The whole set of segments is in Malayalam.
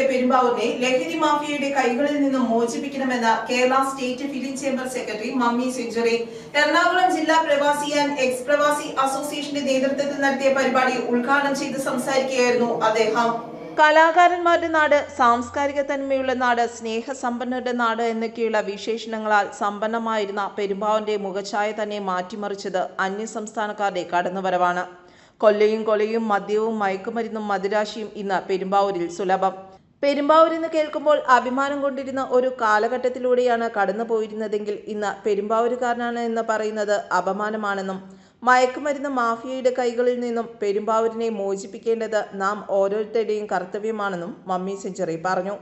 കെ പെരുമ്പാവൂരിനെ ലഹരി മാഫിയയുടെ കൈകളിൽ നിന്നും മോചിപ്പിക്കണമെന്ന് Kerala state film chamber secretary Mammy Century. Ernakulam ജില്ലാ പ്രവാസി ആൻഡ് എക്സ് പ്രവാസി അസോസിയേഷന്റെ നേതൃത്വത്തിൽ നടത്തിയ പരിപാടി ഉദ്ഘാടനം ചെയ്ത് സംസാരിക്കുകയായിരുന്നു അദ്ദേഹം. കലാകാരന്മാരുടെ നാട് സാംസ്കാരിക തന്മയുള്ള നാട് സ്നേഹസമ്പന്നരുടെ നാട് എന്നൊക്കെയുള്ള വിശേഷണങ്ങളാൽ സമ്പന്നമായിരുന്ന പെരുമ്പാവന്റെ മുഖഛായ തന്നെ മാറ്റിമറിച്ചത് അന്യസംസ്ഥാനക്കാരുടെ കടന്നുവരവാണ്. കൊല്ലയും കൊലയും മദ്യവും മയക്കുമരുന്നും മദിരാശിയും ഇന്ന് പെരുമ്പാവൂരിൽ സുലഭം. പെരുമ്പാവൂർ എന്ന് കേൾക്കുമ്പോൾ അഭിമാനം കൊണ്ടിരുന്ന ഒരു കാലഘട്ടത്തിലൂടെയാണ് കടന്നു പോയിരുന്നതെങ്കിൽ ഇന്ന് പെരുമ്പാവൂരുകാരനാണ് എന്ന് പറയുന്നത് അപമാനമാണെന്നും മയക്കുമരുന്ന് മാഫിയയുടെ കൈകളിൽ നിന്നും പെരുമ്പാവൂരിനെ മോചിപ്പിക്കേണ്ടത് നാം ഓരോരുത്തരുടെയും കർത്തവ്യമാണെന്നും മമ്മി സെഞ്ചുറി പറഞ്ഞു.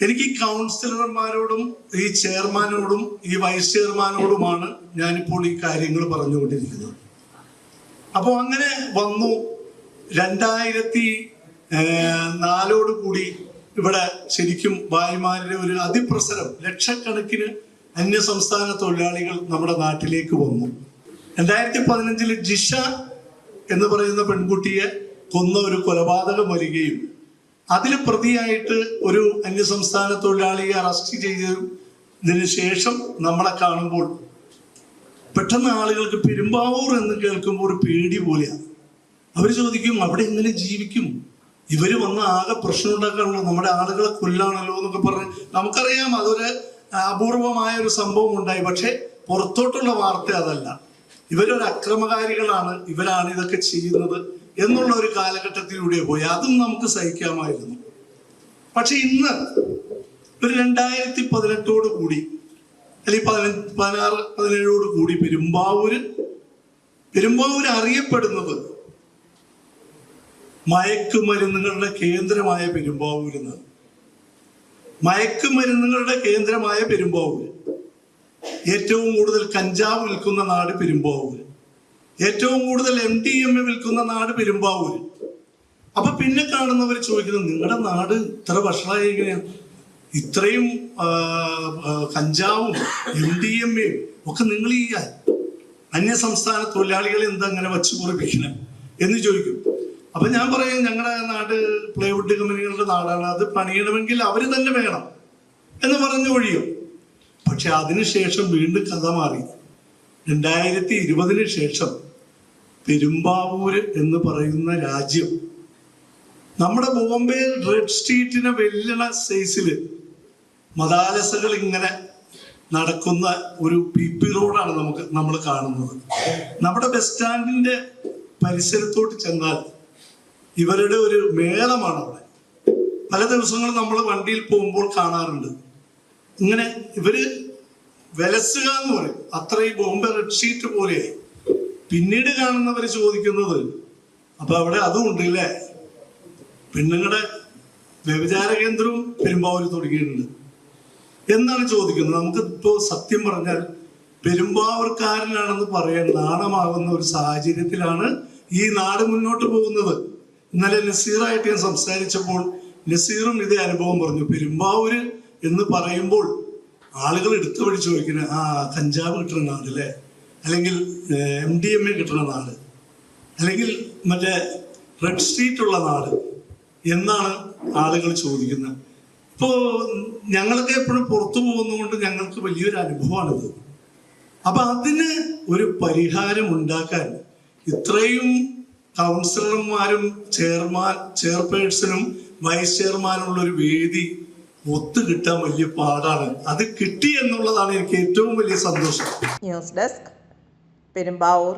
എനിക്ക് കൗൺസിലർമാരോടും ഈ ചെയർമാനോടും ഈ വൈസ് ചെയർമാനോടുമാണ് ഞാനിപ്പോൾ ഈ കാര്യങ്ങൾ പറഞ്ഞുകൊണ്ടിരിക്കുന്നത്. അപ്പോൾ അങ്ങനെ വന്നു. രണ്ടായിരത്തി നാലോട് കൂടി ഇവിടെ ശരിക്കും ഭായിമാരുടെ ഒരു അതിപ്രസരം ലക്ഷക്കണക്കിന് അന്യ സംസ്ഥാന തൊഴിലാളികൾ നമ്മുടെ നാട്ടിലേക്ക് വന്നു. രണ്ടായിരത്തി പതിനഞ്ചിൽ ജിഷ എന്ന് പറയുന്ന പെൺകുട്ടിയെ കൊന്ന ഒരു കൊലപാതകം വരികയും അതിൽ പ്രതിയായിട്ട് ഒരു അന്യസംസ്ഥാന തൊഴിലാളിയെ അറസ്റ്റ് ചെയ്തതിന് ശേഷം നമ്മളെ കാണുമ്പോൾ പെട്ടെന്ന് ആളുകൾക്ക് പെരുമ്പാവൂർ എന്ന് കേൾക്കുമ്പോൾ ഒരു പേടി പോലെയാണ്. അവർ ചോദിക്കും അവിടെ എങ്ങനെ ജീവിക്കും? ഇവർ വന്ന ആകെ പ്രശ്നം ഉണ്ടാക്കാനുള്ള നമ്മുടെ ആളുകളെ കൊല്ലാണല്ലോ എന്നൊക്കെ പറഞ്ഞ് നമുക്കറിയാം അതൊരു അപൂർവമായ ഒരു സംഭവം ഉണ്ടായി പക്ഷെ പുറത്തോട്ടുള്ള വാർത്ത അതല്ല. ഇവരൊരു അക്രമകാരികളാണ്. ഇവരാണ് ഇതൊക്കെ ചെയ്യുന്നത് എന്നുള്ള ഒരു കാലഘട്ടത്തിലൂടെ പോയി. അതും നമുക്ക് സഹിക്കാമായിരുന്നു. പക്ഷെ ഇന്ന് ഒരു രണ്ടായിരത്തി പതിനെട്ടോട് കൂടി അല്ലെങ്കിൽ പതിനഞ്ച് പതിനാറ് പതിനേഴോട് കൂടി പെരുമ്പാവൂര് പെരുമ്പാവൂര് അറിയപ്പെടുന്നത് മയക്കുമരുന്നുകളുടെ കേന്ദ്രമായ പെരുമ്പാവൂർ എന്ന് മയക്കുമരുന്നുകളുടെ കേന്ദ്രമായ പെരുമ്പാവൂർ ഏറ്റവും കൂടുതൽ കഞ്ചാവ് വിൽക്കുന്ന നാട് പെരുമ്പാവൂർ ഏറ്റവും കൂടുതൽ എം ഡി എം എ വിൽക്കുന്ന നാട് പെരുമ്പാവൂർ അപ്പൊ പിന്നെ കാണുന്നവർ ചോദിക്കുന്നത് നിങ്ങളുടെ നാട് ഇത്ര വഷളായി എങ്ങനെയാണ് ഇത്രയും കഞ്ചാവും എം ഡി എം എയും ഒക്കെ നിങ്ങൾ ഈ അന്യസംസ്ഥാന തൊഴിലാളികളെ എന്താ അങ്ങനെ വച്ചു കുറിപ്പിക്കണം എന്ന് ചോദിക്കും. അപ്പൊ ഞാൻ പറയും ഞങ്ങളുടെ നാട് പ്ലൈവുഡ് കമ്പനികളുടെ നാടാണ്. അത് പണിയണമെങ്കിൽ അവർ തന്നെ വേണം എന്ന് പറഞ്ഞു ഒഴിയും. പക്ഷെ അതിനുശേഷം വീണ്ടും കഥ മാറി. രണ്ടായിരത്തി ഇരുപതിന് ശേഷം പെരുമ്പാവൂര് എന്ന് പറയുന്ന രാജ്യം നമ്മുടെ ബോംബെ റെഡ് സ്ട്രീറ്റിനെ വെല്ലണ സൈസിൽ മതാലസകൾ ഇങ്ങനെ നടക്കുന്ന ഒരു പി പി റോഡാണ് നമുക്ക് നമ്മൾ കാണുന്നത്. നമ്മുടെ ബസ് സ്റ്റാൻഡിന്റെ പരിസരത്തോട്ട് ചെന്നാൽ ഇവരുടെ ഒരു മേളമാണ് അവിടെ. പല ദിവസങ്ങളും നമ്മൾ വണ്ടിയിൽ പോകുമ്പോൾ കാണാറുണ്ട്. ഇങ്ങനെ ഇവർ വിലസുക എന്ന് പറയും. അത്രയും ബോംബെ റെഡ് ഷീറ്റ് പോലെയായി. പിന്നീട് കാണുന്നവർ ചോദിക്കുന്നത് അപ്പൊ അവിടെ അതും ഉണ്ട് അല്ലേ പെണ്ണുങ്ങളുടെ വ്യഭിചാര കേന്ദ്രവും പെരുമ്പാവൂർ തുടങ്ങിയിട്ടുണ്ട്. എന്നാണ് ചോദിക്കുന്നത്? നമുക്ക് ഇപ്പോൾ സത്യം പറഞ്ഞാൽ പെരുമ്പാവൂർക്കാരനാണെന്ന് പറയാൻ നാണമാകുന്ന ഒരു സാഹചര്യത്തിലാണ് ഈ നാട് മുന്നോട്ട് പോകുന്നത്. ഇന്നലെ നസീറായിട്ട് ഞാൻ സംസാരിച്ചപ്പോൾ നസീറും ഇതേ അനുഭവം പറഞ്ഞു. പെരുമ്പാവൂര് എന്ന് പറയുമ്പോൾ ആളുകൾ എടുത്തു വഴി ചോദിക്കുന്നത് ആ കഞ്ചാവ് കിട്ടുന്ന നാട് അല്ലേ? അല്ലെങ്കിൽ എം ഡി എം എ കിട്ടുന്ന നാട്? അല്ലെങ്കിൽ മറ്റേ റെഡ് സ്ട്രീറ്റ് ഉള്ള നാട്? എന്നാണ് ആളുകൾ ചോദിക്കുന്നത്. ഇപ്പോ ഞങ്ങൾക്ക് എപ്പോഴും പുറത്തു പോകുന്നതുകൊണ്ട് ഞങ്ങൾക്ക് വലിയൊരു അനുഭവമാണിത്. അപ്പൊ അതിന് ഒരു പരിഹാരം ഉണ്ടാക്കാൻ ഇത്രയും കൗൺസിലർമാരും ചെയർമാൻ ചെയർപേഴ്സണും വൈസ് ചെയർമാനും ഉള്ള ഒരു വേദി ഒത്തു കിട്ടാൻ വലിയ പാടാണ്. അത് കിട്ടി എന്നുള്ളതാണ് എനിക്ക് ഏറ്റവും വലിയ സന്തോഷം. News desk Perumbavoor